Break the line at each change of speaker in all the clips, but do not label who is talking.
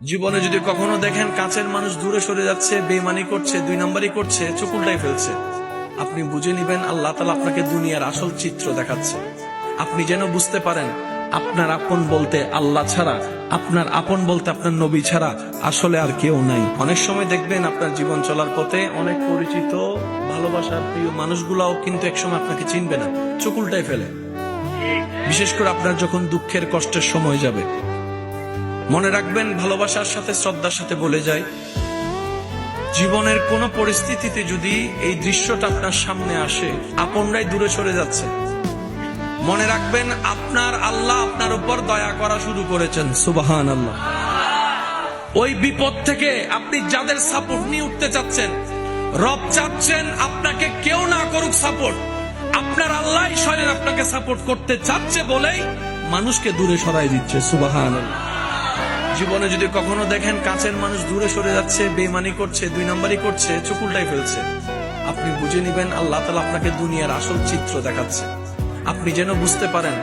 জীবনে যদি কখনো দেখেন কাছের মানুষ দূরে সরে যাচ্ছে বেমানি করছে, দুই নম্বরই করছে চকুলটাই ফেলছে। আপনি বুঝে নিবেন, আল্লাহ তালা আপনাকে দুনিয়ার আসল চিত্র দেখাচ্ছে। আপনি যেন বুঝতে পারেন, আপনার আপন বলতে আল্লাহ ছাড়া, আপনার আপন বলতে আপনার নবী ছাড়া আসলে আর কেউ নাই। অনেক সময় দেখবেন আপনার জীবন চলার পথে অনেক পরিচিত, ভালোবাসার প্রিয় মানুষগুলাও কিন্তু একসময় আপনাকে চিনবে না চকুলটাই ফেলে। বিশেষ করে আপনার যখন দুঃখের কষ্টের সময় যাবে। মনে রাখবেন, ভালোবাসার সাথে, শ্রদ্ধার সাথে বলে যায়, জীবনের কোন পরিস্থিতিতে যদি এই দৃশ্যটা আপনার সামনে আসে, আপনরাই দূরে সরে যাচ্ছে। মনে রাখবেন, আপনার আল্লাহ আপনার উপর দয়া করা শুরু করেছেন সুবাহান আল্লাহ ওই বিপদ থেকে আপনি যাদের সাপোর্ট নিয়ে উঠতে চাচ্ছেন, রব চাচ্ছেন আপনাকে কেউ না করুক সাপোর্ট আপনার আল্লাহ স্বয়ং আপনাকে সাপোর্ট করতে চাচ্ছে বলেই মানুষকে দূরে সরাই দিচ্ছে সুবাহান আল্লাহ জীবনে যদি কখনো দেখেন কাছের মানুষ দূরে সরে যাচ্ছে বেমানি করছে, দুই নম্বরই করছে চকুলটাই ফেলছে। আপনি বুঝে নিবেন, আল্লাহ তালা আপনাকে দুনিয়ার আসল চিত্র দেখাচ্ছে। আপনি যেন বুঝতে পারেন,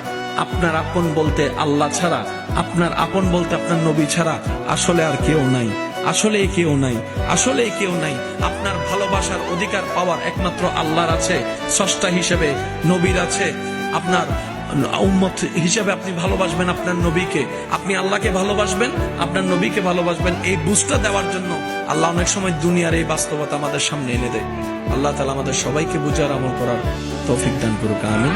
আপনার আপন বলতে আল্লাহ ছাড়া, আপনার আপন বলতে আপনার নবী ছাড়া আসলে আর কেউ নাই। আসলে কেউ নাই, আসলে কেউ নাই। আপনার ভালোবাসার অধিকার পাওয়ার একমাত্র আল্লাহর আছে, স্রষ্টা হিসেবে নবীর আছে। আপনার উম্মত হিসেবে আপনি ভালোবাসবেন আপনার নবীকে। আপনি আল্লাহকে ভালোবাসবেন, আপনার নবীকে ভালোবাসবেন। এই বুঝটা দেওয়ার জন্য আল্লাহ অনেক সময় দুনিয়ার এই বাস্তবতা আমাদের সামনে এনে দেয়। আল্লাহ তালা আমাদের সবাইকে বুঝার আমল করার তৌফিক দান করুক, আমিন।